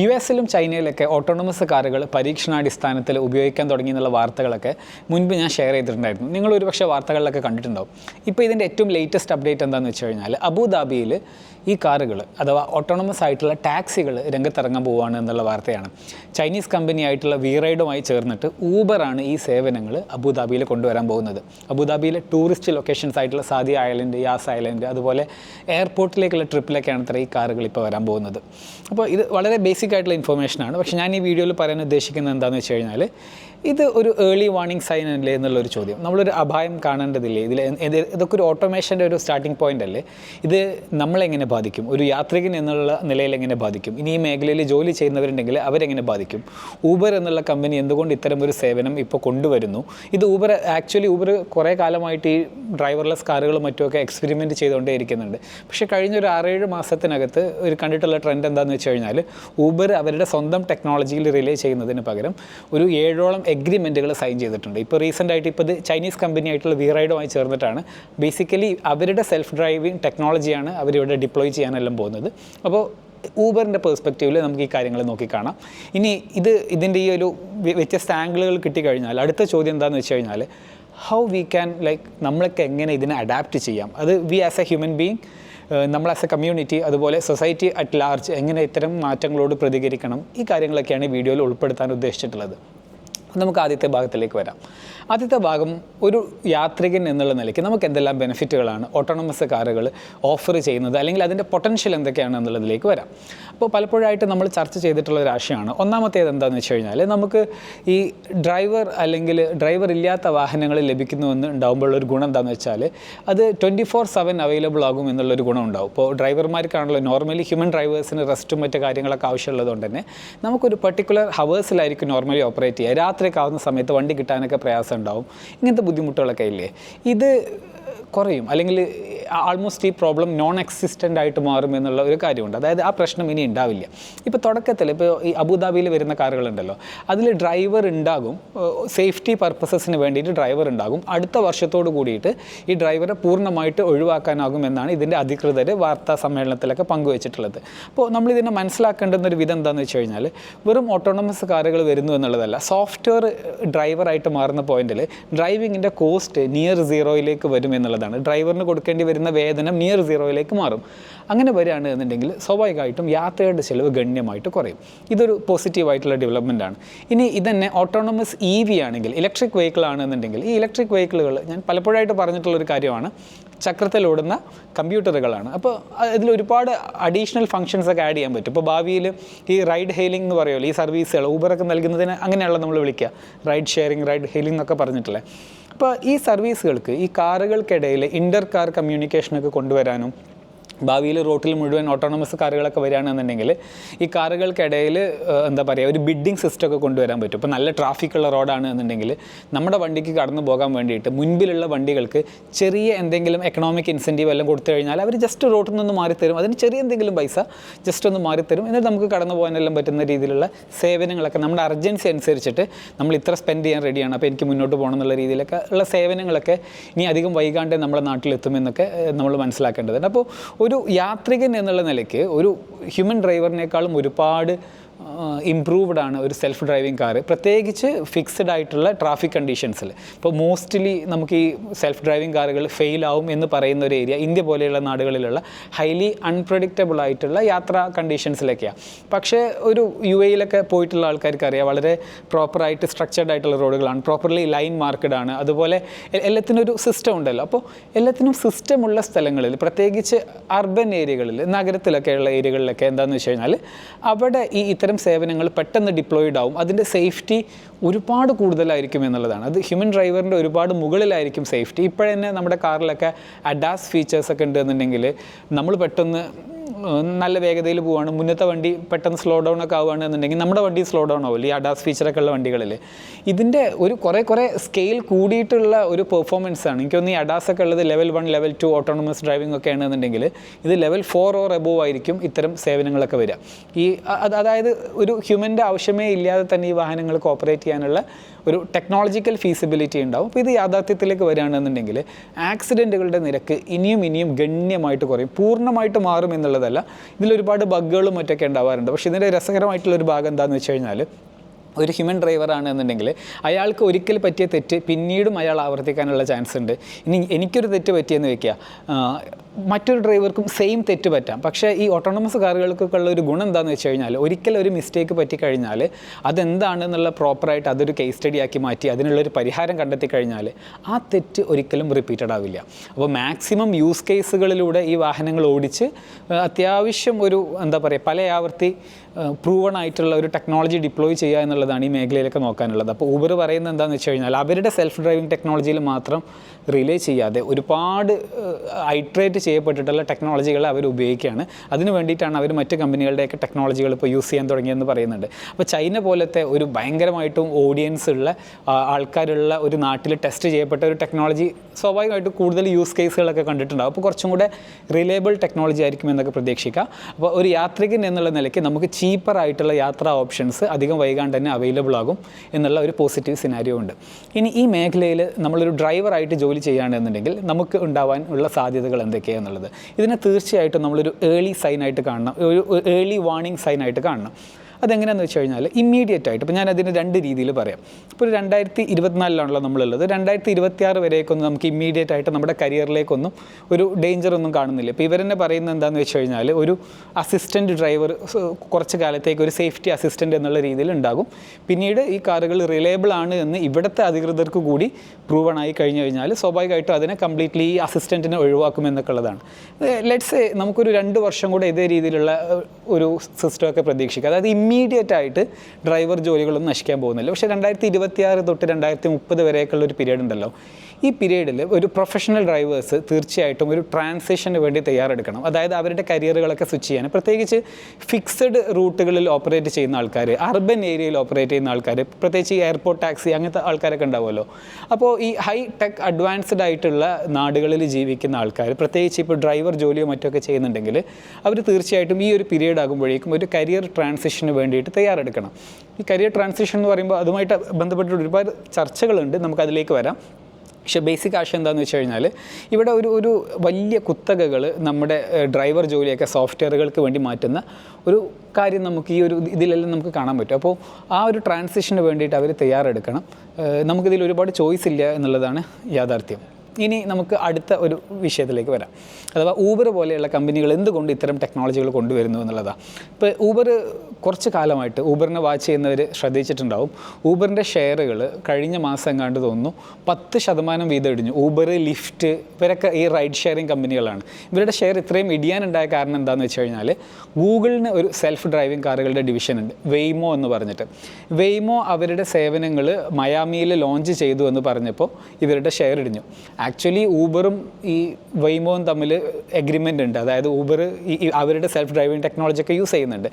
U എസിലും ചൈനയിലൊക്കെ autonomous കാറുകൾ പരീക്ഷണാടിസ്ഥാനത്തിൽ ഉപയോഗിക്കാൻ തുടങ്ങി എന്നുള്ള വാർത്തകളൊക്കെ മുൻപ് ഞാൻ ഷെയർ ചെയ്തിട്ടുണ്ടായിരുന്നു. നിങ്ങൾ ഒരുപക്ഷെ വാർത്തകളിലൊക്കെ കണ്ടിട്ടുണ്ടാവും. ഇപ്പോൾ ഇതിന്റെ ഏറ്റവും ലേറ്റസ്റ്റ് അപ്ഡേറ്റ് എന്താണെന്ന് വെച്ച് കഴിഞ്ഞാൽ അബുദാബിയിൽ ഈ കാറുകൾ അഥവാ ഓട്ടോണമസ് ആയിട്ടുള്ള ടാക്സികൾ രംഗത്തിറങ്ങാൻ പോവുകയാണ് എന്നുള്ള വാർത്തയാണ്. ചൈനീസ് കമ്പനി ആയിട്ടുള്ള വീറൈഡുമായി ചേർന്നിട്ട് ഊബറാണ് ഈ സേവനങ്ങൾ അബുദാബിയിൽ കൊണ്ടുവരാൻ പോകുന്നത്. അബുദാബിയിലെ ടൂറിസ്റ്റ് ലൊക്കേഷൻസ് ആയിട്ടുള്ള സാദി ഐലൻഡ് യാസ് ഐലൻഡ് അതുപോലെ എയർപോർട്ടിലേക്കുള്ള ട്രിപ്പിലൊക്കെയാണ് ഇത്ര ഈ കാറുകൾ ഇപ്പോൾ വരാൻ പോകുന്നത്. അപ്പോൾ ഇത് വളരെ ബേസിക് ആയിട്ടുള്ള ഇൻഫർമേഷനാണ് പക്ഷേ ഞാൻ ഈ വീഡിയോയിൽ പറയാൻ ഉദ്ദേശിക്കുന്നത് എന്താണെന്ന് വെച്ച് കഴിഞ്ഞാൽ ഇത് ഒരു ഏർലി വാർണിംഗ് സൈൻ അല്ലേ എന്നുള്ളൊരു ചോദ്യം. നമ്മളൊരു അപായം കാണേണ്ടതില്ലേ? ഇതിൽ ഇത് ഇതൊക്കെ ഒരു ഓട്ടോമേഷന്റെ ഒരു സ്റ്റാർട്ടിംഗ് പോയിന്റ് അല്ലേ? ഇത് നമ്മളെങ്ങനെ ബാധിക്കും? ഒരു യാത്രികൻ എന്നുള്ള നിലയിൽ എങ്ങനെ ബാധിക്കും? ഇനി ഈ മേഖലയിൽ ജോലി ചെയ്യുന്നവരുണ്ടെങ്കിൽ അവരെങ്ങനെ ബാധിക്കും? ഊബർ എന്നുള്ള കമ്പനി എന്തുകൊണ്ട് ഒരു സേവനം ഇപ്പോൾ കൊണ്ടുവരുന്നു? ഇത് ഊബർ ആക്ച്വലി ഊബർ കുറേ കാലമായിട്ട് ഈ ഡ്രൈവർലെസ് കാറുകളും മറ്റുമൊക്കെ എക്സ്പെരിമെന്റ് ചെയ്തുകൊണ്ടേ ഇരിക്കുന്നുണ്ട്. പക്ഷേ കഴിഞ്ഞ ഒരു ആറേഴ് മാസത്തിനകത്ത് ഒരു കണ്ടിട്ടുള്ള ട്രെൻഡ് എന്താണെന്ന് വെച്ച് കഴിഞ്ഞാൽ ഊബർ അവരുടെ സ്വന്തം ടെക്നോളജിയിൽ റിലേ ചെയ്യുന്നതിന് പകരം ഒരു ഏഴോളം എഗ്രിമെന്റുകൾ സൈൻ ചെയ്തിട്ടുണ്ട്. ഇപ്പോൾ റീസെന്റ് ആയിട്ട് ഇപ്പോൾ ഇത് ചൈനീസ് കമ്പനി ആയിട്ടുള്ള വീറൈഡുമായി ചേർന്നിട്ടാണ്. ബേസിക്കലി അവരുടെ സെൽഫ് ഡ്രൈവിംഗ് ടെക്നോളജിയാണ് അവരിവിടെ ഡിപ്ലോയ് ചെയ്യാനെല്ലാം പോകുന്നത്. അപ്പോൾ ഊബറിന്റെ പേഴ്സ്പെക്റ്റീവിൽ നമുക്ക് ഈ കാര്യങ്ങൾ നോക്കിക്കാണാം. ഇനി ഇത് ഇതിന്റെ ഈ ഒരു വ്യ- വ്യത്യസ്ത ആംഗിളുകൾ കിട്ടിക്കഴിഞ്ഞാൽ അടുത്ത ചോദ്യം എന്താണെന്ന് വെച്ച് കഴിഞ്ഞാൽ ഹൗ വി ക്യാൻ ലൈക്ക് നമ്മളൊക്കെ എങ്ങനെ ഇതിനെ അഡാപ്റ്റ് ചെയ്യാം? അത് we as a human being നമ്മൾ ആസ് എ കമ്മ്യൂണിറ്റി അതുപോലെ സൊസൈറ്റി അറ്റ് ലാർജ് എങ്ങനെ ഇത്തരം മാറ്റങ്ങളോട് പ്രതികരിക്കണം? ഈ കാര്യങ്ങളൊക്കെയാണ് ഈ വീഡിയോയിൽ ഉൾപ്പെടുത്താൻ ഉദ്ദേശിച്ചിട്ടുള്ളത്. നമുക്ക് ആദ്യത്തെ ഭാഗത്തിലേക്ക് വരാം. ആദ്യത്തെ ഭാഗം ഒരു യാത്രികൻ എന്നുള്ള നിലയ്ക്ക് നമുക്ക് എന്തെല്ലാം ബെനിഫിറ്റുകളാണ് ഓട്ടോണമസ് കാറുകൾ ഓഫർ ചെയ്യുന്നത് അല്ലെങ്കിൽ അതിന്റെ പൊട്ടൻഷ്യൽ എന്തൊക്കെയാണ് എന്നുള്ളതിലേക്ക് വരാം. അപ്പോൾ പലപ്പോഴായിട്ട് നമ്മൾ ചർച്ച ചെയ്തിട്ടുള്ള ഒരു ആശയമാണ്. ഒന്നാമത്തേത് എന്താണെന്ന് വെച്ച് കഴിഞ്ഞാൽ നമുക്ക് ഈ ഡ്രൈവർ അല്ലെങ്കിൽ ഡ്രൈവർ ഇല്ലാത്ത വാഹനങ്ങൾ ലഭിക്കുന്നുവെന്ന് ഉണ്ടാകുമ്പോഴുള്ള ഒരു ഗുണം എന്താണെന്ന് വെച്ചാൽ അത് ട്വന്റി ഫോർ സെവൻ അവൈലബിൾ ആകും എന്നുള്ളൊരു ഗുണം ഉണ്ടാവും. ഇപ്പോൾ ഡ്രൈവർമാർക്കാണല്ലോ നോർമലി ഹ്യൂമൻ ഡ്രൈവേഴ്സിന് റെസ്റ്റും മറ്റു കാര്യങ്ങളൊക്കെ ആവശ്യമുള്ളതുകൊണ്ട് തന്നെ നമുക്കൊരു പെർട്ടിക്കുലർ ഹവേഴ്സിലായിരിക്കും നോർമലി ഓപ്പറേറ്റ് ചെയ്യുക. രാത്രിയൊക്കെ ആവുന്ന സമയത്ത് വണ്ടി കിട്ടാനൊക്കെ പ്രയാസം ഉണ്ടാവും ഇങ്ങനത്തെ ബുദ്ധിമുട്ടുകളൊക്കെ ഇല്ലേ? ഇത് കുറയും. അല്ലെങ്കിൽ ആൾമോസ്റ്റ് ഈ പ്രോബ്ലം നോൺ എക്സിസ്റ്റന്റ് ആയിട്ട് മാറും എന്നുള്ള ഒരു കാര്യമുണ്ട്. അതായത് ആ പ്രശ്നം ഇനി ഉണ്ടാവില്ല. ഇപ്പോൾ തുടക്കത്തിൽ ഇപ്പോൾ ഈ അബുദാബിയിൽ വരുന്ന കാറുകളുണ്ടല്ലോ. അതിൽ ഡ്രൈവർ ഉണ്ടാകും. സേഫ്റ്റി പർപ്പസസിന് വേണ്ടിയിട്ട് ഡ്രൈവർ ഉണ്ടാകും. അടുത്ത വർഷത്തോട് കൂടിയിട്ട് ഈ ഡ്രൈവറെ പൂർണമായിട്ട് ഒഴിവാക്കാനാകും എന്നാണ് ഇതിന്റെ അധികൃതർ വാർത്താ സമ്മേളനത്തിലൊക്കെ പങ്കുവച്ചിട്ടുള്ളത്. അപ്പോൾ നമ്മൾ ഇതിനെ മനസ്സിലാക്കേണ്ടുന്ന ഒരു വിധം എന്താണെന്ന് വെച്ച് കഴിഞ്ഞാൽ വെറും ഓട്ടോണമസ് കാറുകൾ വരുന്നു എന്നുള്ളതല്ല. സോഫ്റ്റ്വെയർ ഡ്രൈവറായിട്ട് മാറുന്ന പോയിന്റിൽ ഡ്രൈവിങ്ങിന്റെ കോസ്റ്റ് നിയർ സീറോയിലേക്ക് വരും എന്നുള്ളതാണ് ഡ്രൈവറിന് കൊടുക്കേണ്ടി വരുന്ന വേതനം നിയർ സീറോയിലേക്ക് മാറും. അങ്ങനെ വരികയാണ് എന്നുണ്ടെങ്കിൽ സ്വാഭാവികമായിട്ടും യാത്രയുടെ ചിലവ് ഗണ്യമായിട്ട് കുറയും. ഇതൊരു പോസിറ്റീവായിട്ടുള്ള ഡെവലപ്മെന്റ് ആണ്. ഇനി ഇതന്നെ ഓട്ടോണമസ് ഇ വി ആണെങ്കിൽ ഇലക്ട്രിക് വെഹിക്കിൾ ആണെന്നുണ്ടെങ്കിൽ ഈ ഇലക്ട്രിക് വെഹിക്കിളുകൾ ഞാൻ പലപ്പോഴായിട്ട് പറഞ്ഞിട്ടുള്ളൊരു കാര്യമാണ്. ചക്രത്തിലോടുന്ന കമ്പ്യൂട്ടറുകളാണ് അപ്പോൾ ഇതിൽ ഒരുപാട് അഡീഷണൽ ഫങ്ഷൻസ് ഒക്കെ ആഡ് ചെയ്യാൻ പറ്റും. ഇപ്പോൾ ഭാവിയിൽ ഈ റൈഡ് ഹെയിലിംഗ് എന്ന് പറയുമല്ലോ ഈ സർവീസുകൾ ഊബറൊക്കെ നൽകുന്നതിന് അങ്ങനെയുള്ള നമ്മൾ വിളിക്കുക. റൈഡ് ഷെയറിംഗ് റൈഡ് ഹെയിലിംഗ് എന്നൊക്കെ പറഞ്ഞിട്ടില്ലേ. അപ്പോൾ ഈ സർവീസുകൾക്ക് ഈ കാറുകൾക്കിടയിൽ ഇന്റർ കാർ കമ്മ്യൂണിക്കേഷനൊക്കെ കൊണ്ടുവരാനും ഭാവിയിൽ റോട്ടിൽ മുഴുവൻ ഓട്ടോണമസ് കാറുകളൊക്കെ വരികയാണെന്നുണ്ടെങ്കിൽ ഈ കാറുകൾക്കിടയിൽ എന്താ പറയുക ഒരു ബിഡിങ് സിസ്റ്റം ഒക്കെ കൊണ്ടുവരാൻ പറ്റും. ഇപ്പോൾ നല്ല ട്രാഫിക് ഉള്ള റോഡാണ് എന്നുണ്ടെങ്കിൽ നമ്മുടെ വണ്ടിക്ക് കടന്നു പോകാൻ വേണ്ടിയിട്ട് മുൻപിലുള്ള വണ്ടികൾക്ക് ചെറിയ എന്തെങ്കിലും എക്കണോമിക് ഇൻസെന്റീവ് എല്ലാം കൊടുത്തു കഴിഞ്ഞാൽ അവർ ജസ്റ്റ് റോട്ടിൽ നിന്ന് മാറിത്തരും. അതിന് ചെറിയ എന്തെങ്കിലും പൈസ ജസ്റ്റ് ഒന്ന് മാറിത്തരും. എന്നിട്ട് നമുക്ക് കടന്നു പോകാനെല്ലാം പറ്റുന്ന രീതിയിലുള്ള സേവനങ്ങളൊക്കെ നമ്മുടെ അർജൻസി അനുസരിച്ചിട്ട് നമ്മൾ ഇത്ര സ്പെൻഡ് ചെയ്യാൻ റെഡിയാണ് അപ്പോൾ എനിക്ക് മുന്നോട്ട് പോകണം എന്നുള്ള രീതിയിലൊക്കെ ഉള്ള സേവനങ്ങളൊക്കെ ഇനി അധികം വൈകാണ്ട് നമ്മുടെ നാട്ടിലെത്തുമെന്നൊക്കെ നമ്മൾ മനസ്സിലാക്കേണ്ടതുണ്ട്. അപ്പോൾ ഒരു യാത്രികൻ എന്നുള്ള നിലയ്ക്ക് ഒരു ഹ്യൂമൻ ഡ്രൈവറിനേക്കാളും ഒരുപാട് ഇംപ്രൂവ്ഡ് ആണ് ഒരു സെൽഫ് ഡ്രൈവിംഗ് കാറ് പ്രത്യേകിച്ച് ഫിക്സഡ് ആയിട്ടുള്ള ട്രാഫിക് കണ്ടീഷൻസിൽ ഇപ്പോൾ മോസ്റ്റ്ലി നമുക്ക് ഈ സെൽഫ് ഡ്രൈവിംഗ് കാറുകൾ ഫെയിൽ ആവും എന്ന് പറയുന്ന ഒരു ഏരിയ ഇന്ത്യ പോലെയുള്ള നാടുകളിലുള്ള ഹൈലി അൺപ്രഡിക്റ്റബിൾ ആയിട്ടുള്ള യാത്രാ കണ്ടീഷൻസിലൊക്കെയാണ് പക്ഷേ ഒരു യു എയിലൊക്കെ പോയിട്ടുള്ള ആൾക്കാർക്ക് അറിയാം വളരെ പ്രോപ്പറായിട്ട് സ്ട്രക്ചർഡ് ആയിട്ടുള്ള റോഡുകളാണ് പ്രോപ്പർലി ലൈൻ മാർക്കഡ് ആണ്. അതുപോലെ എല്ലാത്തിനും ഒരു സിസ്റ്റം ഉണ്ടല്ലോ. അപ്പോൾ എല്ലാത്തിനും സിസ്റ്റമുള്ള സ്ഥലങ്ങളിൽ പ്രത്യേകിച്ച് അർബൻ ഏരിയകളിൽ നഗരത്തിലൊക്കെയുള്ള ഏരിയകളിലൊക്കെ എന്താണെന്ന് വെച്ച് കഴിഞ്ഞാൽ അവിടെ ഈ ഇത്തരം സേവനങ്ങൾ പെട്ടെന്ന് ഡിപ്ലോയിഡ് ആവും. അതിന്റെ സേഫ്റ്റി ഒരുപാട് കൂടുതലായിരിക്കും എന്നുള്ളതാണ്. അത് ഹ്യൂമൻ ഡ്രൈവറിന്റെ ഒരുപാട് മുകളിലായിരിക്കും സേഫ്റ്റി ഇപ്പോഴന്നെ നമ്മുടെ കാറിലൊക്കെ അഡാസ് ഫീച്ചേഴ്സൊക്കെ ഉണ്ടെന്നുണ്ടെങ്കിൽ നമ്മൾ പെട്ടെന്ന് നല്ല വേഗതയിൽ പോവുകയാണ് മുന്നത്തെ വണ്ടി പെട്ടെന്ന് സ്ലോ ഡൗൺ ഒക്കെ ആവുകയാണ് എന്നുണ്ടെങ്കിൽ നമ്മുടെ വണ്ടി സ്ലോ ഡൗൺ ആവില്ല ഈ അഡാസ് ഫീച്ചറൊക്കെ ഉള്ള വണ്ടികളിൽ ഇതിന്റെ ഒരു കുറേ കുറേ സ്കെയിൽ കൂടിയിട്ടുള്ള ഒരു പെർഫോമൻസ് ആണ്. എനിക്ക് തോന്നുന്നു ഈ അഡാസ് ഒക്കെ ഉള്ളത് level one level two autonomous driving ഒക്കെ ആണെന്നുണ്ടെങ്കിൽ ഇത് ലെവൽ ഫോർ ഓർ എബോവ് ആയിരിക്കും ഇത്തരം സേവനങ്ങളൊക്കെ വരിക. ഈ അതായത് ഒരു ഹ്യൂമന്റെ ആവശ്യമേ ഇല്ലാതെ തന്നെ ഈ വാഹനങ്ങൾക്ക് ഓപ്പറേറ്റ് ചെയ്യാനുള്ള ഒരു ടെക്നോളജിക്കൽ ഫീസിബിലിറ്റി ഉണ്ടാവും. അപ്പോൾ ഇത് യാഥാർത്ഥ്യത്തിലേക്ക് വരികയാണെന്നുണ്ടെങ്കിൽ ആക്സിഡന്റുകളുടെ നിരക്ക് ഇനിയും ഇനിയും ഗണ്യമായിട്ട് കുറയും. പൂർണമായിട്ട് മാറും എന്നുള്ളതല്ല. ഇതിലൊരുപാട് ബഗ്ഗുകളും മറ്റൊക്കെ ഉണ്ടാവാറുണ്ട്. പക്ഷേ ഇതിന്റെ രസകരമായിട്ടുള്ളൊരു ഭാഗം എന്താണെന്ന് വെച്ച് കഴിഞ്ഞാൽ ഒരു ഹ്യൂമൻ ഡ്രൈവറാണ് എന്നുണ്ടെങ്കിൽ അയാൾക്ക് ഒരിക്കൽ പറ്റിയ തെറ്റ് പിന്നീടും അയാൾ ആവർത്തിക്കാനുള്ള ചാൻസ് ഉണ്ട്. ഇനി എനിക്കൊരു തെറ്റ് പറ്റിയെന്ന് വെക്കുക. ആ, മറ്റൊരു ഡ്രൈവർക്കും സെയിം തെറ്റ് പറ്റാം. പക്ഷേ ഈ ഓട്ടോണമസ് കാറുകൾക്കൊക്കെ ഉള്ള ഒരു ഗുണം എന്താണെന്ന് വെച്ച് കഴിഞ്ഞാൽ ഒരിക്കൽ ഒരു മിസ്റ്റേക്ക് പറ്റിക്കഴിഞ്ഞാൽ അതെന്താണെന്നുള്ള പ്രോപ്പറായിട്ട് അതൊരു കേസ് സ്റ്റഡി ആക്കി മാറ്റി അതിനുള്ളൊരു പരിഹാരം കണ്ടെത്തി കഴിഞ്ഞാൽ ആ തെറ്റ് ഒരിക്കലും റിപ്പീറ്റഡ് ആവില്ല. അപ്പോൾ മാക്സിമം യൂസ് കേസുകളിലൂടെ ഈ വാഹനങ്ങൾ ഓടിച്ച് അത്യാവശ്യം ഒരു എന്താ പറയുക പല ആവർത്തി പ്രൂവൺ ആയിട്ടുള്ള ഒരു ടെക്നോളജി ഡിപ്ലോയ് ചെയ്യുക എന്നുള്ളതാണ് ഈ മേഖലയിലൊക്കെ നോക്കാനുള്ളത്. അപ്പോൾ ഊബർ പറയുന്നത് എന്താണെന്ന് വെച്ച് കഴിഞ്ഞാൽ അവരുടെ സെൽഫ് ഡ്രൈവിംഗ് ടെക്നോളജിയിൽ മാത്രം റിലേ ചെയ്യാതെ ഒരുപാട് ഐട്രേറ്റ് ചെയ്യപ്പെട്ടിട്ടുള്ള ടെക്നോളജികൾ അവർ ഉപയോഗിക്കുകയാണ്. അതിന് വേണ്ടിയിട്ടാണ് അവർ മറ്റ് കമ്പനികളുടെയൊക്കെ ടെക്നോളജികൾ ഇപ്പോൾ യൂസ് ചെയ്യാൻ തുടങ്ങിയെന്ന് പറയുന്നുണ്ട്. അപ്പോൾ ചൈന പോലത്തെ ഒരു ഭയങ്കരമായിട്ടും ഓഡിയൻസ് ഉള്ള ആൾക്കാരുള്ള ഒരു നാട്ടിൽ ടെസ്റ്റ് ചെയ്യപ്പെട്ട ഒരു ടെക്നോളജി സ്വാഭാവികമായിട്ടും കൂടുതൽ യൂസ് കേസുകളൊക്കെ കണ്ടിട്ടുണ്ടാവും. അപ്പോൾ കുറച്ചും കൂടെ റിലയബിൾ ടെക്നോളജി ആയിരിക്കും എന്നൊക്കെ പ്രതീക്ഷിക്കാം. അപ്പോൾ ഒരു യാത്രികൻ എന്നുള്ള നിലയ്ക്ക് നമുക്ക് ചീപ്പർ ആയിട്ടുള്ള യാത്രാ ഓപ്ഷൻസ് അധികം വൈകാണ്ട് തന്നെ അവൈലബിൾ ആകും എന്നുള്ള ഒരു പോസിറ്റീവ് സിനാരിയോ ഉണ്ട്. ഇനി ഈ മേഖലയിൽ നമ്മളൊരു ഡ്രൈവറായിട്ട് ജോലി ചെയ്യുകയാണെന്നുണ്ടെങ്കിൽ നമുക്ക് ഉണ്ടാവാൻ ഉള്ള സാധ്യതകൾ എന്തൊക്കെയാണെന്നുള്ളത് ഇതിനെ തീർച്ചയായിട്ടും നമ്മളൊരു ഏർലി സൈനായിട്ട് കാണണം. ഒരു ഏർലി വാർണിംഗ് സൈനായിട്ട് കാണണം. അതെങ്ങനെയാണെന്ന് വെച്ച് കഴിഞ്ഞാൽ ഇമ്മീഡിയറ്റ് ആയിട്ട് ഇപ്പോൾ ഞാൻ അതിന് രണ്ട് രീതിയിൽ പറയാം. ഇപ്പോൾ ഒരു രണ്ടായിരത്തി ഇരുപത്തിനാലിലാണല്ലോ നമ്മളുള്ളത്. രണ്ടായിരത്തി ഇരുപത്തിയാറ് വരേക്കൊന്നും നമുക്ക് ഇമ്മീഡിയറ്റ് ആയിട്ട് നമ്മുടെ കരിയറിലേക്കൊന്നും ഒരു ഡേഞ്ചർ ഒന്നും കാണുന്നില്ല. ഇപ്പോൾ ഇവരെന്നെ പറയുന്നത് എന്താണെന്ന് വെച്ച് കഴിഞ്ഞാൽ ഒരു അസിസ്റ്റന്റ് ഡ്രൈവർ കുറച്ച് കാലത്തേക്ക് ഒരു സേഫ്റ്റി അസിസ്റ്റന്റ് എന്നുള്ള രീതിയിൽ ഉണ്ടാകും. പിന്നീട് ഈ കാറുകൾ റിലയബിൾ ആണ് എന്ന് ഇവിടുത്തെ അധികൃതർക്ക് കൂടി പ്രൂവൺ ആയി കഴിഞ്ഞു കഴിഞ്ഞാൽ സ്വാഭാവികമായിട്ടും അതിനെ കംപ്ലീറ്റ്ലി ഈ അസിസ്റ്റന്റിനെ ഒഴിവാക്കും എന്നൊക്കെ ഉള്ളതാണ് ലെറ്റ്സ് നമുക്കൊരു രണ്ട് വർഷം കൂടെ ഇതേ രീതിയിലുള്ള ഒരു സിസ്റ്റമൊക്കെ പ്രതീക്ഷിക്കുക അതായത് ഇമ്മീഡിയറ്റ് ആയിട്ട് ഡ്രൈവർ ജോലികളൊന്നും നശിക്കാൻ പോകുന്നില്ല. പക്ഷേ രണ്ടായിരത്തി ഇരുപത്തിയാറ് തൊട്ട് രണ്ടായിരത്തി മുപ്പത് വരെയൊക്കെയുള്ള ഒരു പീരീഡ് ഉണ്ടല്ലോ. ഈ പീരീഡിൽ ഒരു പ്രൊഫഷണൽ ഡ്രൈവേഴ്സ് തീർച്ചയായിട്ടും ഒരു ട്രാൻസിഷന് വേണ്ടി തയ്യാറെടുക്കണം. അതായത് അവരുടെ കരിയറുകളൊക്കെ സ്വിച്ച് ചെയ്യാൻ. പ്രത്യേകിച്ച് ഫിക്സഡ് റൂട്ടുകളിൽ ഓപ്പറേറ്റ് ചെയ്യുന്ന ആൾക്കാർ അർബൻ ഏരിയയിൽ ഓപ്പറേറ്റ് ചെയ്യുന്ന ആൾക്കാർ പ്രത്യേകിച്ച് എയർപോർട്ട് ടാക്സി അങ്ങനത്തെ ആൾക്കാരൊക്കെ ഉണ്ടാവുമല്ലോ. അപ്പോൾ ഈ ഹൈ ടെക് അഡ്വാൻസ്ഡ് ആയിട്ടുള്ള നാടുകളിൽ ജീവിക്കുന്ന ആൾക്കാർ പ്രത്യേകിച്ച് ഇപ്പോൾ ഡ്രൈവർ ജോലിയോ മറ്റൊക്കെ ചെയ്യുന്നുണ്ടെങ്കിൽ അവർ തീർച്ചയായിട്ടും ഈ ഒരു പീരീഡ് ആകുമ്പോഴേക്കും ഒരു കരിയർ ട്രാൻസിഷന് വേണ്ടിയിട്ട് തയ്യാറെടുക്കണം. ഈ കരിയർ ട്രാൻസിഷൻ എന്ന് പറയുമ്പോൾ അതുമായിട്ട് ബന്ധപ്പെട്ട് ഒരുപാട് ചർച്ചകളുണ്ട്. നമുക്കതിലേക്ക് വരാം. പക്ഷെ ബേസിക് ആശയം എന്താണെന്ന് വെച്ച് കഴിഞ്ഞാൽ ഇവിടെ ഒരു ഒരു വലിയ കുത്തകകൾ നമ്മുടെ ഡ്രൈവർ ജോലിയൊക്കെ സോഫ്റ്റ്വെയറുകൾക്ക് വേണ്ടി മാറ്റുന്ന ഒരു കാര്യം നമുക്ക് ഈ ഒരു ഇതിലെല്ലാം നമുക്ക് കാണാൻ പറ്റും. അപ്പോൾ ആ ഒരു ട്രാൻസിഷന് വേണ്ടിയിട്ട് അവർ തയ്യാറെടുക്കണം. നമുക്കിതിൽ ഒരുപാട് ചോയ്സ് ഇല്ല എന്നുള്ളതാണ് യാഥാർത്ഥ്യം. ഇനി നമുക്ക് അടുത്ത ഒരു വിഷയത്തിലേക്ക് വരാം. അഥവാ ഊബർ പോലെയുള്ള കമ്പനികൾ എന്തുകൊണ്ട് ഇത്തരം ടെക്നോളജികൾ കൊണ്ടുവരുന്നു എന്നുള്ളതാണ് ഇപ്പോൾ ഊബർ കുറച്ച് കാലമായിട്ട് ഊബറിനെ വാച്ച് ചെയ്യുന്നവർ ശ്രദ്ധിച്ചിട്ടുണ്ടാവും. ഊബറിന്റെ ഷെയറുകൾ കഴിഞ്ഞ മാസം എങ്ങാണ്ട് തോന്നുന്നു പത്ത് ശതമാനം വീതം ഇടിഞ്ഞു. ഊബർ ലിഫ്റ്റ് ഇവരൊക്കെ ഈ റൈഡ് ഷെയറിങ് കമ്പനികളാണ്. ഇവരുടെ ഷെയർ ഇത്രയും ഇടിയാനുണ്ടായ കാരണം എന്താണെന്ന് വെച്ച് കഴിഞ്ഞാൽ ഗൂഗിളിന് ഒരു സെൽഫ് ഡ്രൈവിംഗ് കാറുകളുടെ ഡിവിഷൻ ഉണ്ട്. വെയ്മോ എന്ന് പറഞ്ഞിട്ട്. വെയ്മോ അവരുടെ സേവനങ്ങൾ മയാമിയിൽ ലോഞ്ച് ചെയ്തു എന്ന് പറഞ്ഞപ്പോൾ ഇവരുടെ ഷെയർ ഇടിഞ്ഞു. ആക്ച്വലി ഊബറും ഈ വൈമോയും തമ്മിൽ എഗ്രിമെന്റ് ഉണ്ട്. അതായത് ഊബർ ഈ അവരുടെ സെൽഫ് ഡ്രൈവിംഗ് ടെക്നോളജി ഒക്കെ യൂസ് ചെയ്യുന്നുണ്ട്.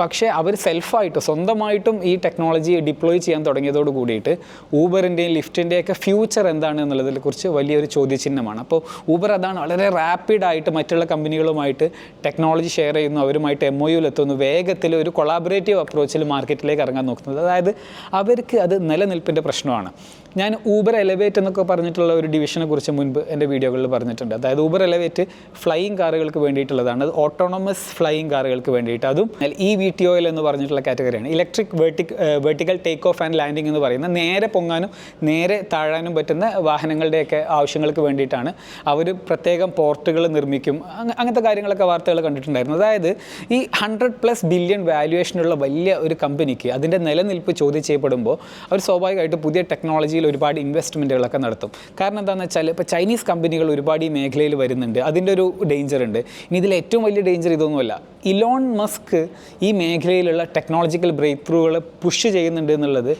പക്ഷേ അവർ സെൽഫായിട്ട് സ്വന്തമായിട്ടും ഈ ടെക്നോളജി ഡിപ്ലോയ് ചെയ്യാൻ തുടങ്ങിയതോട് കൂടിയിട്ട് ഊബറിന്റെയും ലിഫ്റ്റിന്റെയൊക്കെ ഫ്യൂച്ചർ എന്താണ് എന്നുള്ളതിനെ കുറിച്ച് വലിയൊരു ചോദ്യചിഹ്നമാണ്. അപ്പോൾ ഊബർ അതാണ് വളരെ റാപ്പിഡായിട്ട് മറ്റുള്ള കമ്പനികളുമായിട്ട് ടെക്നോളജി ഷെയർ ചെയ്യുന്നു അവരുമായിട്ട് എം ഒ എത്തുന്നു വേഗത്തിൽ ഒരു കൊളാബറേറ്റീവ് അപ്രോച്ചിൽ മാർക്കറ്റിലേക്ക് ഇറങ്ങാൻ നോക്കുന്നത്. അതായത് അവർക്ക് അത് നിലനിൽപ്പിന്റെ പ്രശ്നമാണ്. ഞാൻ ഊബർ എലവേറ്റ് എന്നൊക്കെ പറഞ്ഞിട്ടുള്ള ഒരു ഡിവിഷനെ കുറിച്ച് മുൻപ് എന്റെ വീഡിയോകളിൽ പറഞ്ഞിട്ടുണ്ട്. അതായത് ഊബർ എലവേറ്റ് ഫ്ലൈയിങ് കാറുകൾക്ക് വേണ്ടിയിട്ടുള്ളതാണ്. അത് ഓട്ടോണമസ് ഫ്ലൈയിങ് കാറുകൾക്ക് വേണ്ടിയിട്ട്. അതും ഇ വി ടി ഒയിൽ എന്ന് പറഞ്ഞിട്ടുള്ള കാറ്റഗറിയാണ് electric വെർട്ടിക് vertical take off and landing എന്ന് പറയുന്ന നേരെ പൊങ്ങാനും നേരെ താഴാനും പറ്റുന്ന വാഹനങ്ങളുടെയൊക്കെ ആവശ്യങ്ങൾക്ക് വേണ്ടിയിട്ടാണ് അവർ പ്രത്യേകം പോർട്ടുകൾ നിർമ്മിക്കും. അങ്ങനത്തെ കാര്യങ്ങളൊക്കെ വാർത്തകൾ കണ്ടിട്ടുണ്ടായിരുന്നു. അതായത് ഈ ഹൺഡ്രഡ് പ്ലസ് ബില്യൺ വാല്യുവേഷനുള്ള വലിയ ഒരു കമ്പനിക്ക് അതിന്റെ നിലനിൽപ്പ് ചോദ്യം ചെയ്യപ്പെടുമ്പോൾ അവർ സ്വാഭാവികമായിട്ട് പുതിയ ടെക്നോളജിയിൽ ഒരുപാട് ഇൻവെസ്റ്റ്മെന്റുകളൊക്കെ നടത്തും. കാരണം എന്താണെന്ന് വെച്ചാൽ ഇപ്പോൾ ചൈനീസ് കമ്പനികൾ ഒരുപാട് ഈ മേഖലയിൽ വരുന്നുണ്ട്. അതിന്റെ ഒരു ഡേഞ്ചർ ഉണ്ട്. ഇനി ഇതിൽ ഏറ്റവും വലിയ ഡേഞ്ചർ ഇതൊന്നുമല്ല. ഇലോൺ മസ്ക് ഈ മേഖലയിലുള്ള ടെക്നോളജിക്കൽ ബ്രേക്ക് ത്രൂകൾ പുഷ് ചെയ്യുന്നുണ്ട് എന്നുള്ളത്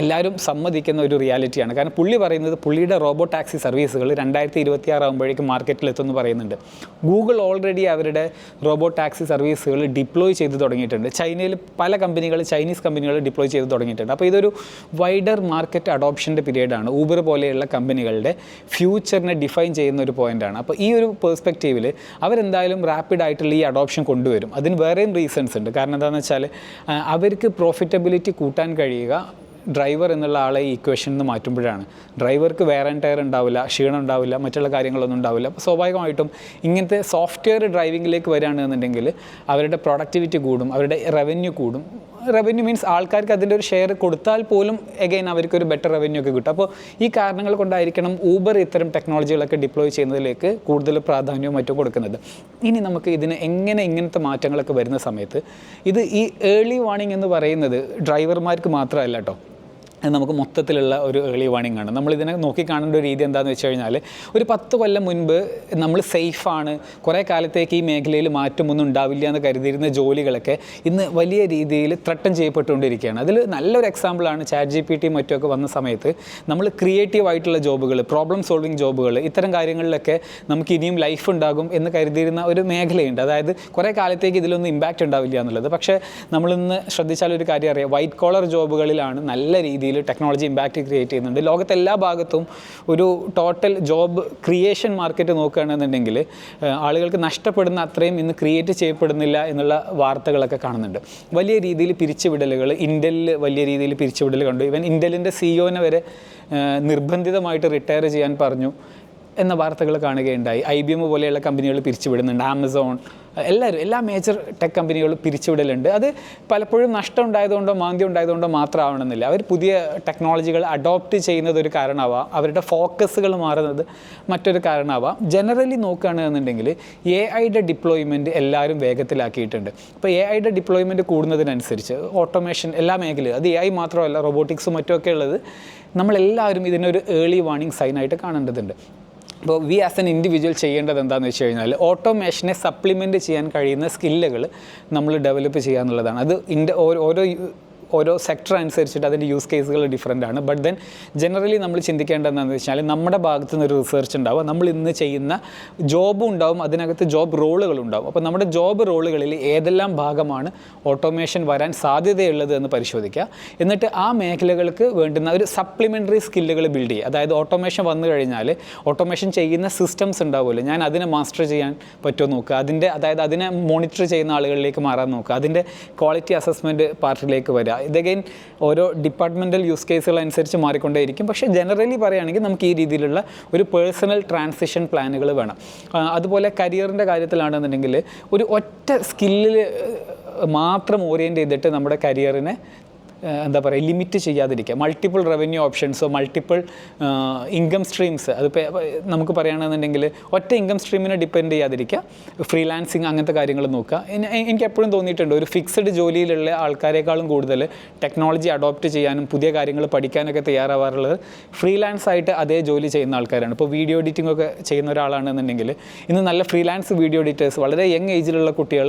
എല്ലാവരും സമ്മതിക്കുന്ന ഒരു റിയാലിറ്റിയാണ് കാരണം പുള്ളി പറയുന്നത് പുള്ളിയുടെ റോബോ ടാക്സി സർവീസുകൾ രണ്ടായിരത്തി ഇരുപത്തി ആറാകുമ്പോഴേക്കും മാർക്കറ്റിൽ എത്തുമെന്ന് പറയുന്നുണ്ട്. ഗൂഗിൾ ഓൾറെഡി അവരുടെ റോബോ ടാക്സി സർവീസുകൾ ഡിപ്ലോയ് ചെയ്ത് തുടങ്ങിയിട്ടുണ്ട്. ചൈനയിൽ പല കമ്പനികൾ ചൈനീസ് കമ്പനികൾ ഡിപ്ലോയ് ചെയ്ത് തുടങ്ങിയിട്ടുണ്ട്. അപ്പോൾ ഇതൊരു വൈഡർ മാർക്കറ്റ് അഡോപ്ഷന്റെ പീരീഡാണ് ഊബർ പോലെയുള്ള കമ്പനികളുടെ ഫ്യൂച്ചറിനെ ഡിഫൈൻ ചെയ്യുന്ന ഒരു പോയിന്റാണ് അപ്പോൾ ഈ ഒരു പേഴ്സ്പെക്റ്റീവിൽ അവരെന്തായാലും റാപ്പിഡായിട്ടുള്ള ഈ അഡോപ്ഷൻ കൊണ്ടുവരും. അതിന് വേറെയും റീസൺസ് ഉണ്ട്. കാരണം എന്താണെന്ന് വെച്ചാൽ അവർക്ക് പ്രോഫിറ്റബിലിറ്റി കൂട്ടാൻ കഴിയുക ഡ്രൈവർ എന്നുള്ള ആളെ ഈ ഇക്വേഷനിൽ നിന്ന് മാറ്റുമ്പോഴാണ് ഡ്രൈവർക്ക് വേറെ ടയർ ഉണ്ടാവില്ല ക്ഷീണം ഉണ്ടാവില്ല മറ്റുള്ള കാര്യങ്ങളൊന്നും ഉണ്ടാവില്ല. അപ്പോൾ സ്വാഭാവികമായിട്ടും ഇങ്ങനത്തെ സോഫ്റ്റ്വെയർ ഡ്രൈവിങ്ങിലേക്ക് വരികയാണെന്നുണ്ടെങ്കിൽ അവരുടെ പ്രൊഡക്ടിവിറ്റി കൂടും അവരുടെ റവന്യൂ കൂടും. റവന്യൂ മീൻസ് ആൾക്കാർക്ക് അതിന്റെ ഒരു ഷെയർ കൊടുത്താൽ പോലും എഗെയിൻ അവർക്ക് ഒരു ബെറ്റർ റവന്യൂ ഒക്കെ കിട്ടും. അപ്പോൾ ഈ കാരണങ്ങൾ കൊണ്ടായിരിക്കണം ഊബർ ഇത്തരം ടെക്നോളജികളൊക്കെ ഡിപ്ലോയ് ചെയ്യുന്നതിലേക്ക് കൂടുതൽ പ്രാധാന്യവും മറ്റും കൊടുക്കുന്നത്. ഇനി നമുക്ക് ഇതിന് എങ്ങനെ ഇങ്ങനത്തെ മാറ്റങ്ങളൊക്കെ വരുന്ന സമയത്ത് ഇത് ഈ ഏർലി വാർണിംഗ് എന്ന് പറയുന്നത് ഡ്രൈവർമാർക്ക് മാത്രമല്ല കേട്ടോ നമുക്ക് മൊത്തത്തിലുള്ള ഒരു ഏർലി വാർണിംഗ് ആണ്. നമ്മളിതിനെ നോക്കി കാണേണ്ട ഒരു രീതി എന്താണെന്ന് വെച്ച് കഴിഞ്ഞാൽ ഒരു പത്ത് കൊല്ലം മുൻപ് നമ്മൾ സേഫാണ് കുറേ കാലത്തേക്ക് ഈ മേഖലയിൽ മാറ്റമൊന്നും ഉണ്ടാവില്ല എന്ന് കരുതിയിരുന്ന ജോലികളൊക്കെ ഇന്ന് വലിയ രീതിയിൽ ത്രട്ടൻ ചെയ്യപ്പെട്ടുകൊണ്ടിരിക്കുകയാണ്. അതിൽ നല്ലൊരു എക്സാമ്പിളാണ് ചാറ്റ് ജി പി ടി മറ്റുമൊക്കെ വന്ന സമയത്ത് നമ്മൾ ക്രിയേറ്റീവ് ആയിട്ടുള്ള ജോബുകൾ പ്രോബ്ലം സോൾവിങ് ജോബുകൾ ഇത്തരം കാര്യങ്ങളിലൊക്കെ നമുക്ക് ഇനിയും ലൈഫ് ഉണ്ടാകും എന്ന് കരുതിയിരുന്ന ഒരു മേഖലയുണ്ട്. അതായത് കുറേ കാലത്തേക്ക് ഇതിലൊന്നും ഇമ്പാക്റ്റ് ഉണ്ടാവില്ല എന്നുള്ളത്. പക്ഷേ നമ്മളിന്ന് ശ്രദ്ധിച്ചാൽ ഒരു കാര്യം അറിയാം. വൈറ്റ് കോളർ ജോബുകളിലാണ് നല്ല രീതിയിൽ ടെക്നോളജി ഇമ്പാക്റ്റ് ക്രിയേറ്റ് ചെയ്യുന്നുണ്ട്. ലോകത്തെ എല്ലാ ഭാഗത്തും ഒരു ടോട്ടൽ ജോബ് ക്രിയേഷൻ മാർക്കറ്റ് നോക്കുകയാണെന്നുണ്ടെങ്കിൽ ആളുകൾക്ക് നഷ്ടപ്പെടുന്ന അത്രയും ഇന്ന് ക്രിയേറ്റ് ചെയ്യപ്പെടുന്നില്ല എന്നുള്ള വാർത്തകളൊക്കെ കാണുന്നുണ്ട്. വലിയ രീതിയിൽ പിരിച്ചുവിടലുകൾ ഇൻഡലിൽ വലിയ രീതിയിൽ പിരിച്ചുവിടൽ കണ്ടു. ഇവൻ ഇൻഡലിന്റെ സിഇഒനെ വരെ നിർബന്ധിതമായിട്ട് റിട്ടയർ ചെയ്യാൻ പറഞ്ഞു എന്ന വാർത്തകൾ കാണുകയുണ്ടായി. ഐ ബി എം പോലെയുള്ള കമ്പനികൾ പിരിച്ചുവിടുന്നുണ്ട്. ആമസോൺ എല്ലാവരും എല്ലാ മേജർ ടെക് കമ്പനികളും പിരിച്ചുവിടലുണ്ട്. അത് പലപ്പോഴും നഷ്ടം ഉണ്ടായതുകൊണ്ടോ മാന്ദ്യം ഉണ്ടായതുകൊണ്ടോ മാത്രമാവണമെന്നില്ല. അവർ പുതിയ ടെക്നോളജികൾ അഡോപ്റ്റ് ചെയ്യുന്നത് ഒരു കാരണമാവാം. അവരുടെ ഫോക്കസുകൾ മാറുന്നത് മറ്റൊരു കാരണമാവാം. ജനറലി നോക്കുകയാണെന്നുണ്ടെങ്കിൽ എ ഐയുടെ ഡിപ്ലോയ്മെന്റ് എല്ലാവരും വേഗത്തിലാക്കിയിട്ടുണ്ട്. അപ്പോൾ എ ഐയുടെ ഡിപ്ലോയ്മെന്റ് കൂടുന്നതിനനുസരിച്ച് ഓട്ടോമേഷൻ എല്ലാ മേഖലയും അത് എ ഐ മാത്രമല്ല റോബോട്ടിക്സും മറ്റുമൊക്കെ ഉള്ളത് നമ്മളെല്ലാവരും ഇതിനൊരു ഏർലി വാർണിംഗ് സൈനായിട്ട് കാണേണ്ടതുണ്ട്. അപ്പോൾ വി ആസ് എൻ ഇൻഡിവിജ്വൽ ചെയ്യേണ്ടത് എന്താണെന്ന് വെച്ച് കഴിഞ്ഞാൽ ഓട്ടോമേഷനെ സപ്ലിമെന്റ് ചെയ്യാൻ കഴിയുന്ന സ്കില്ലുകൾ നമ്മൾ ഡെവലപ്പ് ചെയ്യുക എന്നുള്ളതാണ്. അത് ഇന്റെ ഓരോ ഓരോ സെക്ടർ അനുസരിച്ചിട്ട് അതിന്റെ യൂസ് കേസുകൾ ഡിഫറെന്റ് ആണ്. ബട്ട് ദെൻ ജനറലി നമ്മൾ ചിന്തിക്കേണ്ടത് എന്താണെന്ന് വെച്ചാൽ നമ്മുടെ ഭാഗത്തു നിന്ന് ഒരു റിസർച്ച് ഉണ്ടാവും. നമ്മൾ ഇന്ന് ചെയ്യുന്ന ജോബും ഉണ്ടാവും. അതിനകത്ത് ജോബ് റോളുകൾ ഉണ്ടാവും. അപ്പോൾ നമ്മുടെ ജോബ് റോളുകളിൽ ഏതെല്ലാം ഭാഗമാണ് ഓട്ടോമേഷൻ വരാൻ സാധ്യതയുള്ളത് എന്ന് പരിശോധിക്കുക. എന്നിട്ട് ആ മേഖലകൾക്ക് വേണ്ടുന്ന ഒരു സപ്ലിമെന്ററി സ്കില്ലുകൾ ബിൽഡ് ചെയ്യുക. അതായത് ഓട്ടോമേഷൻ വന്നു കഴിഞ്ഞാൽ ഓട്ടോമേഷൻ ചെയ്യുന്ന സിസ്റ്റംസ് ഉണ്ടാവുമല്ലോ. ഞാൻ അതിനെ മാസ്റ്റർ ചെയ്യാൻ പറ്റുമോ നോക്കുക. അതിന്റെ അതായത് അതിനെ മോണിറ്റർ ചെയ്യുന്ന ആളുകളിലേക്ക് മാറാൻ നോക്കുക. അതിന്റെ ക്വാളിറ്റി അസസ്മെന്റ് പാർട്ടിലേക്ക് വരിക. ഇതഗൈൻ ഓരോ ഡിപ്പാർട്ട്മെന്റൽ യൂസ് കേസുകൾ അനുസരിച്ച് മാറിക്കൊണ്ടേയിരിക്കും. പക്ഷേ ജനറലി പറയുകയാണെങ്കിൽ നമുക്ക് ഈ രീതിയിലുള്ള ഒരു പേഴ്സണൽ ട്രാൻസിഷൻ പ്ലാനുകൾ വേണം. അതുപോലെ കരിയറിന്റെ കാര്യത്തിലാണെന്നുണ്ടെങ്കിൽ ഒരു ഒറ്റ സ്കില്ലിൽ മാത്രം ഓറിയന്റ് ചെയ്തിട്ട് നമ്മുടെ കരിയറിനെ എന്താ പറയുക ലിമിറ്റ് ചെയ്യാതിരിക്കുക. മൾട്ടിപ്പിൾ റവന്യൂ ഓപ്ഷൻസോ മൾട്ടിപ്പിൾ ഇൻകം സ്ട്രീംസ് അതിപ്പോൾ നമുക്ക് പറയുകയാണെന്നുണ്ടെങ്കിൽ ഒറ്റ ഇൻകം സ്ട്രീമിനെ ഡിപ്പെൻഡ് ചെയ്യാതിരിക്കുക. ഫ്രീലാൻസിങ് അങ്ങനത്തെ കാര്യങ്ങൾ നോക്കുക. എനിക്ക് എപ്പോഴും തോന്നിയിട്ടുണ്ട് ഒരു ഫിക്സഡ് ജോലിയിലുള്ള ആൾക്കാരെക്കാളും കൂടുതൽ ടെക്നോളജി അഡോപ്റ്റ് ചെയ്യാനും പുതിയ കാര്യങ്ങൾ പഠിക്കാനൊക്കെ തയ്യാറാവാറുള്ളത് ഫ്രീലാൻസ് ആയിട്ട് അതേ ജോലി ചെയ്യുന്ന ആൾക്കാരാണ്. ഇപ്പോൾ വീഡിയോ എഡിറ്റിംഗ് ഒക്കെ ചെയ്യുന്ന ഒരാളാണെന്നുണ്ടെങ്കിൽ ഇന്ന് നല്ല ഫ്രീലാൻസ് വീഡിയോ എഡിറ്റേഴ്സ് വളരെ യങ് ഏജിലുള്ള കുട്ടികൾ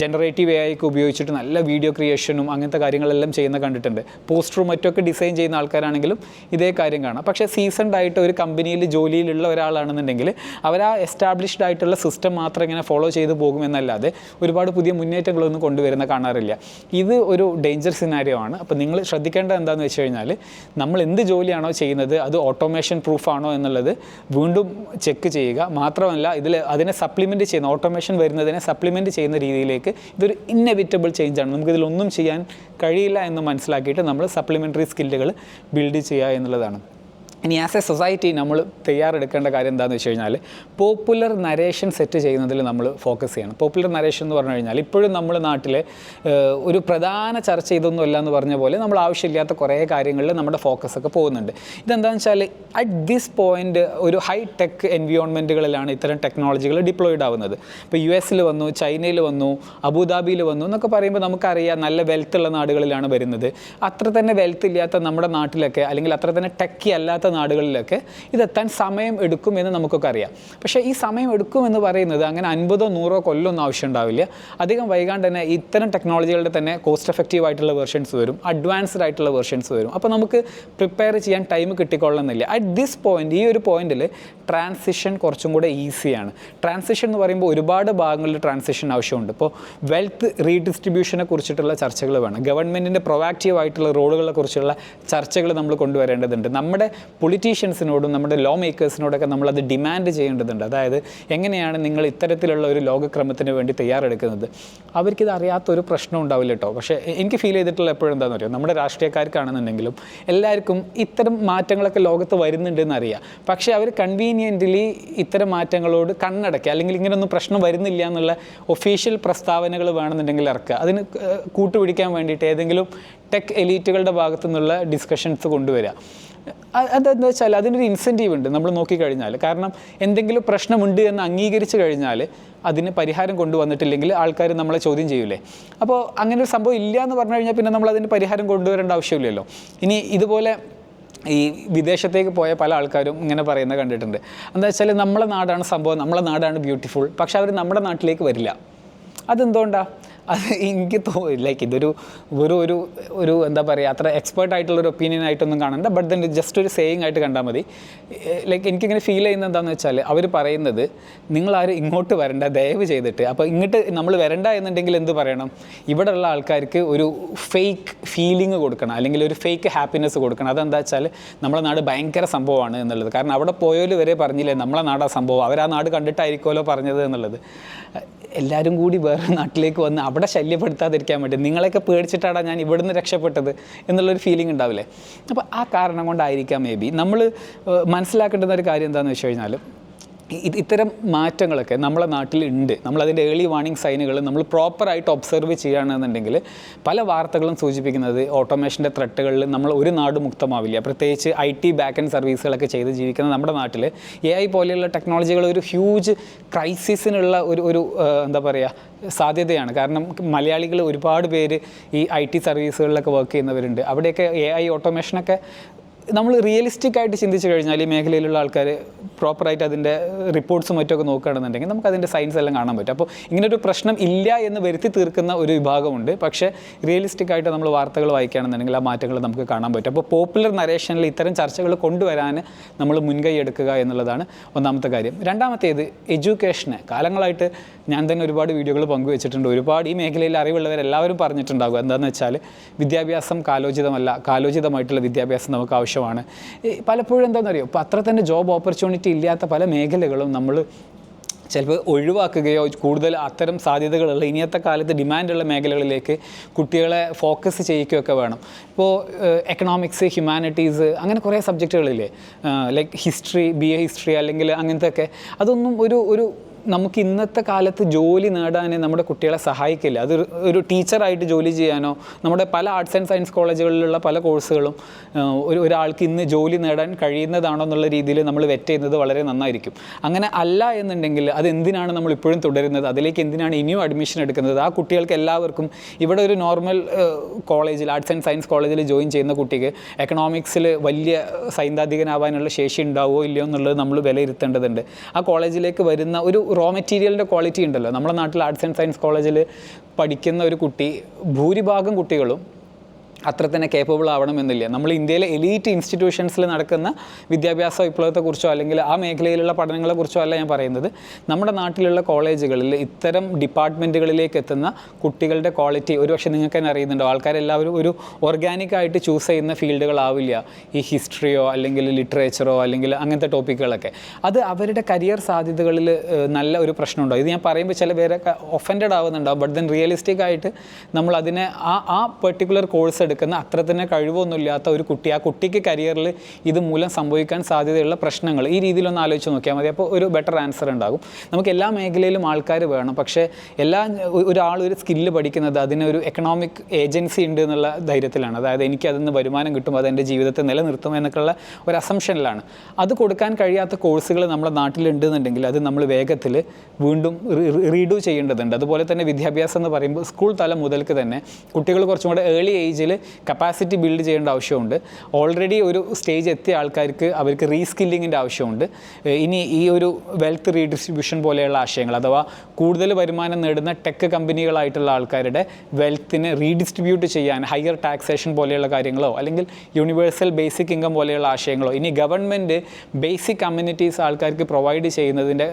ജനറേറ്റീവ് എ ഒക്കെ ഉപയോഗിച്ചിട്ട് നല്ല വീഡിയോ ക്രിയേഷനും അങ്ങനത്തെ കാര്യങ്ങളെല്ലാം ചെയ്യുന്ന കണ്ടിട്ടുണ്ട്. പോസ്റ്ററും മറ്റൊക്കെ ഡിസൈൻ ചെയ്യുന്ന ആൾക്കാരാണെങ്കിലും ഇതേ കാര്യം കാണാം. പക്ഷേ സീസൺഡ് ആയിട്ട് ഒരു കമ്പനിയിൽ ജോലിയിലുള്ള ഒരാളാണെന്നുണ്ടെങ്കിൽ അവർ ആ എസ്റ്റാബ്ലിഷ്ഡ് ആയിട്ടുള്ള സിസ്റ്റം മാത്രം ഇങ്ങനെ ഫോളോ ചെയ്ത് പോകുമെന്നല്ലാതെ ഒരുപാട് പുതിയ മുന്നേറ്റങ്ങളൊന്നും കൊണ്ടുവരുന്ന കാണാറില്ല. ഇത് ഒരു ഡേഞ്ചർ സിനാരിയോ ആണ്. അപ്പോൾ നിങ്ങൾ ശ്രദ്ധിക്കേണ്ടത് എന്താണെന്ന് വെച്ച് കഴിഞ്ഞാൽ നമ്മൾ എന്ത് ജോലിയാണോ ചെയ്യുന്നത് അത് ഓട്ടോമേഷൻ പ്രൂഫാണോ എന്നുള്ളത് വീണ്ടും ചെക്ക് ചെയ്യുക. മാത്രമല്ല ഇതിൽ അതിനെ സപ്ലിമെന്റ് ചെയ്യുന്ന ഓട്ടോമേഷൻ വരുന്നതിനെ സപ്ലിമെന്റ് ചെയ്യുന്ന രീതിയിലേക്ക് ഇതൊരു ഇന്നെവിറ്റബിൾ ചേഞ്ചാണ് നമുക്കിതിലൊന്നും ചെയ്യാൻ കഴിയില്ല എന്ന് മനസ്സിലാക്കിയിട്ട് നമ്മൾ സപ്ലിമെന്ററി സ്കില്ലുകൾ ബിൽഡ് ചെയ്യുക എന്നുള്ളതാണ്. ഇനി ആസ് എ സൊസൈറ്റി നമ്മൾ തയ്യാറെടുക്കേണ്ട കാര്യം എന്താണെന്ന് വെച്ച് കഴിഞ്ഞാൽ പോപ്പുലർ നരേഷൻ സെറ്റ് ചെയ്യുന്നതിൽ നമ്മൾ ഫോക്കസ് ചെയ്യണം. പോപ്പുലർ നരേഷൻ എന്ന് പറഞ്ഞു കഴിഞ്ഞാൽ ഇപ്പോഴും നമ്മൾ നാട്ടിൽ ഒരു പ്രധാന ചർച്ച ഇതൊന്നും അല്ല എന്ന് പറഞ്ഞ പോലെ നമ്മൾ ആവശ്യമില്ലാത്ത കുറേ കാര്യങ്ങളിൽ നമ്മുടെ ഫോക്കസ് ഒക്കെ പോകുന്നുണ്ട്. ഇതെന്താണെന്ന് വെച്ചാൽ അറ്റ് ദിസ് പോയിന്റ് ഒരു ഹൈ ടെക് എൻവിയോൺമെന്റുകളിലാണ് ഇത്തരം ടെക്നോളജികൾ ഡിപ്ലോയിഡ് ആവുന്നത്. ഇപ്പോൾ യു എസിൽ വന്നു ചൈനയിൽ വന്നു അബുദാബിയിൽ വന്നു എന്നൊക്കെ പറയുമ്പോൾ നമുക്കറിയാം നല്ല വെൽത്ത് ഉള്ള നാടുകളിലാണ് വരുന്നത്. അത്ര തന്നെ വെൽത്ത് ഇല്ലാത്ത നമ്മുടെ നാട്ടിലൊക്കെ അല്ലെങ്കിൽ അത്ര തന്നെ ടെക്കി അല്ലാത്ത നാടുകളിലൊക്കെ ഇതെത്താൻ സമയം എടുക്കും എന്ന് നമുക്കൊക്കെ അറിയാം. പക്ഷേ ഈ സമയം എടുക്കും എന്ന് പറയുന്നത് അങ്ങനെ അൻപതോ നൂറോ കൊല്ലമൊന്നും ആവശ്യം ഉണ്ടാവില്ല അധികം വൈകാണ്ട് തന്നെ ഇത്തരം ടെക്നോളജികളുടെ തന്നെ കോസ്റ്റ് എഫക്റ്റീവ് ആയിട്ടുള്ള വെർഷൻസ് വരും. അഡ്വാൻസ്ഡ് ആയിട്ടുള്ള വെർഷൻസ് വരും. അപ്പോൾ നമുക്ക് പ്രിപ്പയർ ചെയ്യാൻ ടൈം കിട്ടിക്കൊള്ളുന്നില്ല. അറ്റ് ദിസ് പോയിന്റ് ഈ ഒരു പോയിന്റിൽ ട്രാൻസിഷൻ കുറച്ചും കൂടെ ഈസിയാണ് ട്രാൻസിഷൻ എന്ന് പറയുമ്പോൾ ഒരുപാട് ഭാഗങ്ങളിൽ ട്രാൻസിഷൻ ആവശ്യമുണ്ട്. ഇപ്പോൾ വെൽത്ത് റീഡിസ്ട്രിബ്യൂഷനെ കുറിച്ചിട്ടുള്ള ചർച്ചകൾ വേണം. ഗവൺമെന്റിന്റെ പ്രൊവാക്റ്റീവ് ആയിട്ടുള്ള റോളുകളെ കുറിച്ചുള്ള ചർച്ചകൾ നമ്മൾ കൊണ്ടുവരേണ്ടതുണ്ട്. നമ്മുടെ പൊളിറ്റീഷ്യൻസിനോടും നമ്മുടെ ലോ മേക്കേഴ്സിനോടൊക്കെ നമ്മളത് ഡിമാൻഡ് ചെയ്യേണ്ടതുണ്ട്. അതായത് എങ്ങനെയാണ് നിങ്ങൾ ഇത്തരത്തിലുള്ള ഒരു ലോകക്രമത്തിന് വേണ്ടി തയ്യാറെടുക്കുന്നത്? അവർക്കിത് അറിയാത്ത ഒരു പ്രശ്നം ഉണ്ടാവില്ല കേട്ടോ പക്ഷേ എനിക്ക് ഫീൽ ചെയ്തിട്ടുള്ള എപ്പോഴും എന്താണെന്ന് അറിയാം? നമ്മുടെ രാഷ്ട്രീയക്കാർക്കാണെന്നുണ്ടെങ്കിലും എല്ലാവർക്കും ഇത്തരം മാറ്റങ്ങളൊക്കെ ലോകത്ത് വരുന്നുണ്ടെന്ന് അറിയാം. പക്ഷേ അവർ കൺവീനിയന്റ്ലി ഇത്തരം മാറ്റങ്ങളോട് കണ്ണടക്കുക അല്ലെങ്കിൽ ഇങ്ങനെയൊന്നും പ്രശ്നം വരുന്നില്ല എന്നുള്ള ഒഫീഷ്യൽ പ്രസ്താവനകൾ വേണമെന്നുണ്ടെങ്കിൽ ഇറക്കുക. അതിന് കൂട്ടുപിടിക്കാൻ വേണ്ടിയിട്ട് ഏതെങ്കിലും ടെക് എലീറ്റുകളുടെ ഭാഗത്തു നിന്നുള്ള ഡിസ്കഷൻസ് കൊണ്ടുവരിക. അ- അതെന്താ വെച്ചാൽ അതിനൊരു ഇൻസെന്റീവ് ഉണ്ട്. നമ്മൾ നോക്കിക്കഴിഞ്ഞാൽ കാരണം എന്തെങ്കിലും പ്രശ്നമുണ്ട് എന്ന് അംഗീകരിച്ച് കഴിഞ്ഞാൽ അതിന് പരിഹാരം കൊണ്ടുവന്നിട്ടില്ലെങ്കിൽ ആൾക്കാർ നമ്മളെ ചോദ്യം ചെയ്യൂലേ. അപ്പോൾ അങ്ങനെ ഒരു സംഭവം ഇല്ല എന്ന് പറഞ്ഞു കഴിഞ്ഞാൽ പിന്നെ നമ്മൾ അതിന് പരിഹാരം കൊണ്ടുവരേണ്ട ആവശ്യമില്ലല്ലോ. ഇനി ഇതുപോലെ ഈ വിദേശത്തേക്ക് പോയ പല ആൾക്കാരും ഇങ്ങനെ പറയുന്നത് കണ്ടിട്ടുണ്ട്. എന്താ വെച്ചാൽ നമ്മളെ നാടാണ് സംഭവം നമ്മളെ നാടാണ് ബ്യൂട്ടിഫുൾ പക്ഷേ അവർ നമ്മുടെ നാട്ടിലേക്ക് വരില്ല. അതെന്തുകൊണ്ടാണ് അത് എനിക്ക് തോ ലൈക്ക് ഇതൊരു ഒരു ഒരു ഒരു എന്താ പറയുക അത്ര എക്സ്പേർട്ട് ആയിട്ടുള്ള ഒരു ഒപ്പീനിയൻ ആയിട്ടൊന്നും കാണണ്ട. ബട്ട് ദൻ ജസ്റ്റ് ഒരു സേയിങ് ആയിട്ട് കണ്ടാൽ മതി. ലൈക്ക് എനിക്കിങ്ങനെ ഫീൽ ചെയ്യുന്നത് എന്താണെന്ന് വെച്ചാൽ അവർ പറയുന്നത് നിങ്ങളാരും ഇങ്ങോട്ട് വരണ്ട ദയവ് ചെയ്തിട്ട്. അപ്പോൾ ഇങ്ങോട്ട് നമ്മൾ വരണ്ട എന്നുണ്ടെങ്കിൽ എന്ത് പറയണം? ഇവിടെയുള്ള ആൾക്കാർക്ക് ഒരു ഫേക്ക് ഫീലിംഗ് കൊടുക്കണം. അല്ലെങ്കിൽ ഒരു ഫേക്ക് ഹാപ്പിനെസ് കൊടുക്കണം. അതെന്താ വെച്ചാൽ നമ്മളെ നാട് ഭയങ്കര സംഭവമാണ് എന്നുള്ളത്. കാരണം അവിടെ പോയവർ വരെ പറഞ്ഞില്ലേ നമ്മളെ നാടാ സംഭവം. അവർ ആ നാട് കണ്ടിട്ടായിരിക്കുമല്ലോ പറഞ്ഞത് എന്നുള്ളത്. എല്ലാവരും കൂടി വേറെ നാട്ടിലേക്ക് വന്ന് അവിടെ ശല്യപ്പെടുത്താതിരിക്കാൻ വേണ്ടി നിങ്ങളെയൊക്കെ പേടിച്ചിട്ടാണ് ഞാൻ ഇവിടുന്ന് രക്ഷപ്പെട്ടത് എന്നുള്ളൊരു ഫീലിംഗ് ഉണ്ടാവില്ലേ? അപ്പോൾ ആ കാരണം കൊണ്ടായിരിക്കാം മേ ബി നമ്മൾ മനസ്സിലാക്കേണ്ടുന്ന ഒരു കാര്യം എന്താണെന്ന് വെച്ച് കഴിഞ്ഞാൽ ഇത്തരം മാറ്റങ്ങളൊക്കെ നമ്മളെ നാട്ടിൽ ഉണ്ട് നമ്മളതിന്റെ ഏർലി വാർണിംഗ് സൈനുകൾ നമ്മൾ പ്രോപ്പറായിട്ട് ഒബ്സർവ് ചെയ്യുകയാണെന്നുണ്ടെങ്കിൽ പല വാർത്തകളും സൂചിപ്പിക്കുന്നത് ഓട്ടോമേഷന്റെ ത്രെട്ടുകളിൽ നമ്മൾ ഒരു നാട് മുക്തമാവില്ല. പ്രത്യേകിച്ച് ഐ ടി ബാക്ക് ആൻഡ് സർവീസുകളൊക്കെ ചെയ്ത് ജീവിക്കുന്ന നമ്മുടെ നാട്ടിൽ എ ഐ പോലെയുള്ള ടെക്നോളജികൾ ഒരു ഹ്യൂജ് ക്രൈസിസിനുള്ള ഒരു ഒരു എന്താ പറയുക സാധ്യതയാണ്. കാരണം മലയാളികൾ ഒരുപാട് പേര് ഈ ഐ ടി സർവീസുകളിലൊക്കെ വർക്ക് ചെയ്യുന്നവരുണ്ട്. അവിടെയൊക്കെ എ ഐ ഓട്ടോമേഷനൊക്കെ നമ്മൾ റിയലിസ്റ്റിക് ആയിട്ട് ചിന്തിച്ചു കഴിഞ്ഞാൽ ഈ മേഖലയിലുള്ള ആൾക്കാർ പ്രോപ്പറായിട്ട് അതിന്റെ റിപ്പോർട്ട്സും മറ്റൊക്കെ നോക്കുകയാണെന്നുണ്ടെങ്കിൽ നമുക്ക് അതിന്റെ സയൻസ് എല്ലാം കാണാൻ പറ്റും. അപ്പോൾ ഇങ്ങനൊരു പ്രശ്നം ഇല്ല എന്ന് വരുത്തി തീർക്കുന്ന ഒരു വിഭാഗമുണ്ട്. പക്ഷേ റിയലിസ്റ്റിക് ആയിട്ട് നമ്മൾ വാർത്തകൾ വായിക്കുകയാണെന്നുണ്ടെങ്കിൽ ആ മാറ്റങ്ങൾ നമുക്ക് കാണാൻ പറ്റും. അപ്പോൾ പോപ്പുലർ നരേഷനിൽ ഇത്തരം ചർച്ചകൾ കൊണ്ടുവരാൻ നമ്മൾ മുൻകൈ എടുക്കുക എന്നുള്ളതാണ് ഒന്നാമത്തെ കാര്യം. രണ്ടാമത്തേത് എഡ്യൂക്കേഷന് കാലങ്ങളായിട്ട് ഞാൻ തന്നെ ഒരുപാട് വീഡിയോകൾ പങ്കുവച്ചിട്ടുണ്ട്. ഒരുപാട് ഈ മേഖലയിൽ അറിവുള്ളവരെല്ലാവരും പറഞ്ഞിട്ടുണ്ടാകും. എന്താണെന്ന് വെച്ചാൽ വിദ്യാഭ്യാസം കാലോചിതമല്ല. കാലോചിതമായിട്ടുള്ള വിദ്യാഭ്യാസം നമുക്ക് ആവശ്യമാണ് പലപ്പോഴും എന്താണെന്ന് അറിയോ ഇപ്പോൾ അത്ര തന്നെ ജോബ് ഓപ്പർച്യൂണിറ്റി ഇല്ലാത്ത പല മേഖലകളും നമ്മൾ ചിലപ്പോൾ ഒഴിവാക്കുകയോ കൂടുതൽ അത്തരം സാധ്യതകളുള്ള ഇനിയത്തെ കാലത്ത് ഡിമാൻഡുള്ള മേഖലകളിലേക്ക് കുട്ടികളെ ഫോക്കസ് ചെയ്യിക്കുകയോ ഒക്കെ വേണം ഇപ്പോൾ എക്കണോമിക്സ് ഹ്യൂമാനിറ്റീസ് അങ്ങനെ കുറേ സബ്ജക്റ്റുകളില്ലേ like history B A history അല്ലെങ്കിൽ അങ്ങനത്തെ ഒക്കെ അതൊന്നും ഒരു ഒരു നമുക്ക് ഇന്നത്തെ കാലത്ത് ജോലി നേടാൻ നമ്മുടെ കുട്ടികളെ സഹായിക്കില്ല. അത് ഒരു ടീച്ചറായിട്ട് ജോലി ചെയ്യാനോ നമ്മുടെ പല ആർട്സ് ആൻഡ് സയൻസ് കോളേജുകളിലുള്ള പല കോഴ്സുകളും ഒരു ഒരാൾക്ക് ഇന്ന് ജോലി നേടാൻ കഴിയുന്നതാണോ എന്നുള്ള രീതിയിൽ നമ്മൾ വെറ്റ് ചെയ്യുന്നത് വളരെ നന്നായിരിക്കും. അങ്ങനെ അല്ല എന്നുണ്ടെങ്കിൽ അത് എന്തിനാണ് നമ്മൾ ഇപ്പോഴും തുടരുന്നത്? അതിലേക്ക് എന്തിനാണ് ഇനിയും അഡ്മിഷൻ എടുക്കുന്നത്? ആ കുട്ടികൾക്ക് എല്ലാവർക്കും ഇവിടെ ഒരു നോർമൽ കോളേജിൽ ആർട്സ് ആൻഡ് സയൻസ് കോളേജിൽ ജോയിൻ ചെയ്യുന്ന കുട്ടിക്ക് എക്കണോമിക്സിൽ വലിയ സൈദ്ധാന്തികനാവാനുള്ള ശേഷി ഉണ്ടാവുമോ ഇല്ലയോ എന്നുള്ളത് നമ്മൾ വിലയിരുത്തേണ്ടതുണ്ട്. ആ കോളേജിലേക്ക് വരുന്ന ഒരു റോ മെറ്റീരിയലിന്റെ ക്വാളിറ്റി ഉണ്ടല്ലോ. നമ്മുടെ നാട്ടിൽ ആർട്സ് ആൻഡ് സയൻസ് കോളേജിൽ പഠിക്കുന്ന ഒരു കുട്ടി ഭൂരിഭാഗം കുട്ടികളും അത്ര തന്നെ കേപ്പബിൾ ആവണമെന്നില്ല. നമ്മൾ ഇന്ത്യയിലെ എലീറ്റ് ഇൻസ്റ്റിറ്റ്യൂഷൻസിൽ നടക്കുന്ന വിദ്യാഭ്യാസ വിപ്ലവത്തെക്കുറിച്ചോ അല്ലെങ്കിൽ ആ മേഖലയിലുള്ള പഠനങ്ങളെക്കുറിച്ചോ അല്ല ഞാൻ പറയുന്നത്. നമ്മുടെ നാട്ടിലുള്ള കോളേജുകളിൽ ഇത്തരം ഡിപ്പാർട്ട്മെന്റുകളിലേക്ക് എത്തുന്ന കുട്ടികളുടെ ക്വാളിറ്റി ഒരുപക്ഷെ നിങ്ങൾക്ക് തന്നെ അറിയുന്നുണ്ടോ. ആൾക്കാരെല്ലാവരും ഒരു ഓർഗാനിക്കായിട്ട് ചൂസ് ചെയ്യുന്ന ഫീൽഡുകളാവില്ല ഈ ഹിസ്റ്ററിയോ അല്ലെങ്കിൽ ലിറ്ററേച്ചറോ അല്ലെങ്കിൽ അങ്ങനത്തെ ടോപ്പിക്കുകളൊക്കെ അത് അവരുടെ കരിയർ സാധ്യതകളിൽ നല്ല ഒരു പ്രശ്നമുണ്ടോ? ഇത് ഞാൻ പറയുമ്പോൾ ചില പേരൊക്കെ ഒഫൻഡഡ് ആവുന്നുണ്ടാവും. ബട്ട് ദെൻ റിയലിസ്റ്റിക് ആയിട്ട് നമ്മൾ അതിനെ ആ ആ പെർട്ടിക്കുലർ കോഴ്സ് എടുക്കുന്ന അത്ര തന്നെ കഴിവൊന്നുമില്ലാത്ത ഒരു കുട്ടി. ആ കുട്ടിക്ക് കരിയറിൽ ഇത് മൂലം സംഭവിക്കാൻ സാധ്യതയുള്ള പ്രശ്നങ്ങൾ ഈ രീതിയിലൊന്ന് ആലോചിച്ച് നോക്കിയാൽ മതി. അപ്പോൾ ഒരു ബെറ്റർ ആൻസർ ഉണ്ടാകും. നമുക്ക് എല്ലാ മേഖലയിലും ആൾക്കാർ വേണം. പക്ഷേ എല്ലാ ഒരാൾ ഒരു സ്കില്ല് പഠിക്കുന്നത് അതിനൊരു എക്കണോമിക് ഏജൻസി ഉണ്ട് എന്നുള്ള ധൈര്യത്തിലാണ്. അതായത് എനിക്ക് അതിൽ നിന്ന് വരുമാനം കിട്ടും അത് എന്റെ ജീവിതത്തെ നിലനിർത്തും എന്നൊക്കെയുള്ള ഒരു അസംഷനിലാണ് അത് കൊടുക്കാൻ കഴിയാത്ത കോഴ്സുകൾ നമ്മുടെ നാട്ടിലുണ്ട് എന്നുണ്ടെങ്കിൽ അത് നമ്മൾ വേഗത്തിൽ വീണ്ടും റീഡു ചെയ്യേണ്ടതുണ്ട്. അതുപോലെ തന്നെ വിദ്യാഭ്യാസം എന്ന് പറയുമ്പോൾ സ്കൂൾ തലം മുതൽക്ക് തന്നെ കുട്ടികൾ കുറച്ചും കൂടെ ഏർലി ഏജിൽ കപ്പാസിറ്റി ബിൽഡ് ചെയ്യേണ്ട ആവശ്യമുണ്ട്. ഓൾറെഡി ഒരു സ്റ്റേജ് എത്തിയ ആൾക്കാർക്ക് അവർക്ക് റീസ്കില്ലിങ്ങിന്റെ ആവശ്യമുണ്ട്. ഇനി ഈ ഒരു വെൽത്ത് റീഡിസ്ട്രിബ്യൂഷൻ പോലെയുള്ള ആശയങ്ങൾ അഥവാ കൂടുതൽ വരുമാനം നേടുന്ന ടെക് കമ്പനികളായിട്ടുള്ള ആൾക്കാരുടെ വെൽത്തിനെ റീഡിസ്ട്രിബ്യൂട്ട് ചെയ്യാൻ ഹയർ ടാക്സേഷൻ പോലെയുള്ള കാര്യങ്ങളോ അല്ലെങ്കിൽ യൂണിവേഴ്സൽ ബേസിക് ഇൻകം പോലെയുള്ള ആശയങ്ങളോ ഇനി ഗവൺമെന്റ് ബേസിക് കമ്മ്യൂണിറ്റീസ് ആൾക്കാർക്ക് പ്രൊവൈഡ് ചെയ്യുന്നതിന്റെ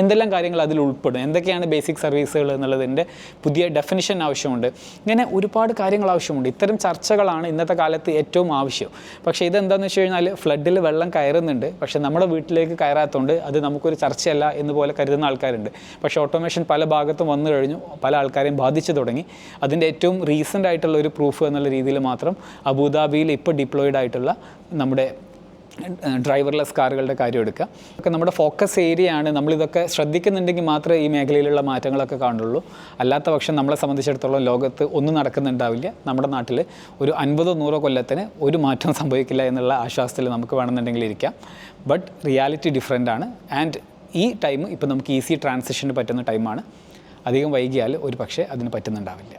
എന്തെല്ലാം കാര്യങ്ങൾ അതിൽ ഉൾപ്പെടും എന്തൊക്കെയാണ് ബേസിക് സർവീസുകൾ എന്നുള്ളതിന്റെ പുതിയ ഡെഫിനിഷൻ ആവശ്യമുണ്ട്. ഇങ്ങനെ ഒരുപാട് കാര്യങ്ങൾ ആവശ്യമുണ്ട്. ആവശ്യമുണ്ട്. ഇത്തരം ചർച്ചകളാണ് ഇന്നത്തെ കാലത്ത് ഏറ്റവും ആവശ്യം. പക്ഷേ ഇതെന്താണെന്ന് വെച്ച് കഴിഞ്ഞാൽ ഫ്ലഡിൽ വെള്ളം കയറുന്നുണ്ട്. പക്ഷേ നമ്മുടെ വീട്ടിലേക്ക് കയറാത്തതുകൊണ്ട് അത് നമുക്കൊരു ചർച്ചയല്ല എന്ന് പോലെ കരുതുന്ന ആൾക്കാരുണ്ട്. പക്ഷേ ഓട്ടോമേഷൻ പല ഭാഗത്തും വന്നു കഴിഞ്ഞു. പല ആൾക്കാരെയും ബാധിച്ചു തുടങ്ങി. അതിന്റെ ഏറ്റവും റീസെന്റ് ആയിട്ടുള്ള ഒരു പ്രൂഫ് എന്നുള്ള രീതിയിൽ മാത്രം അബുദാബിയിൽ ഇപ്പോൾ ഡിപ്ലോയിഡ് ആയിട്ടുള്ള നമ്മുടെ ഡ്രൈവർലെസ് കാറുകളുടെ കാര്യം എടുക്കുക ഒക്കെ നമ്മുടെ ഫോക്കസ് ഏരിയ ആണ് നമ്മളിതൊക്കെ ശ്രദ്ധിക്കുന്നുണ്ടെങ്കിൽ മാത്രമേ ഈ മേഖലയിലുള്ള മാറ്റങ്ങളൊക്കെ കാണുള്ളൂ. അല്ലാത്ത പക്ഷം നമ്മളെ സംബന്ധിച്ചിടത്തോളം ലോകത്ത് ഒന്നും നടക്കുന്നുണ്ടാവില്ല. നമ്മുടെ നാട്ടിൽ ഒരു അൻപതോ നൂറോ കൊല്ലത്തിന് ഒരു മാറ്റവും സംഭവിക്കില്ല എന്നുള്ള ആശ്വാസത്തിൽ നമുക്ക് വേണമെന്നുണ്ടെങ്കിൽ ഇരിക്കാം. ബട്ട് റിയാലിറ്റി ഡിഫറെന്റ് ആണ്. ആൻഡ് ഈ ടൈം ഇപ്പോൾ നമുക്ക് ഈസി ട്രാൻസിഷന് പറ്റുന്ന ടൈമാണ് അധികം വൈകിയാൽ ഒരു പക്ഷേ അതിന് പറ്റുന്നുണ്ടാവില്ല.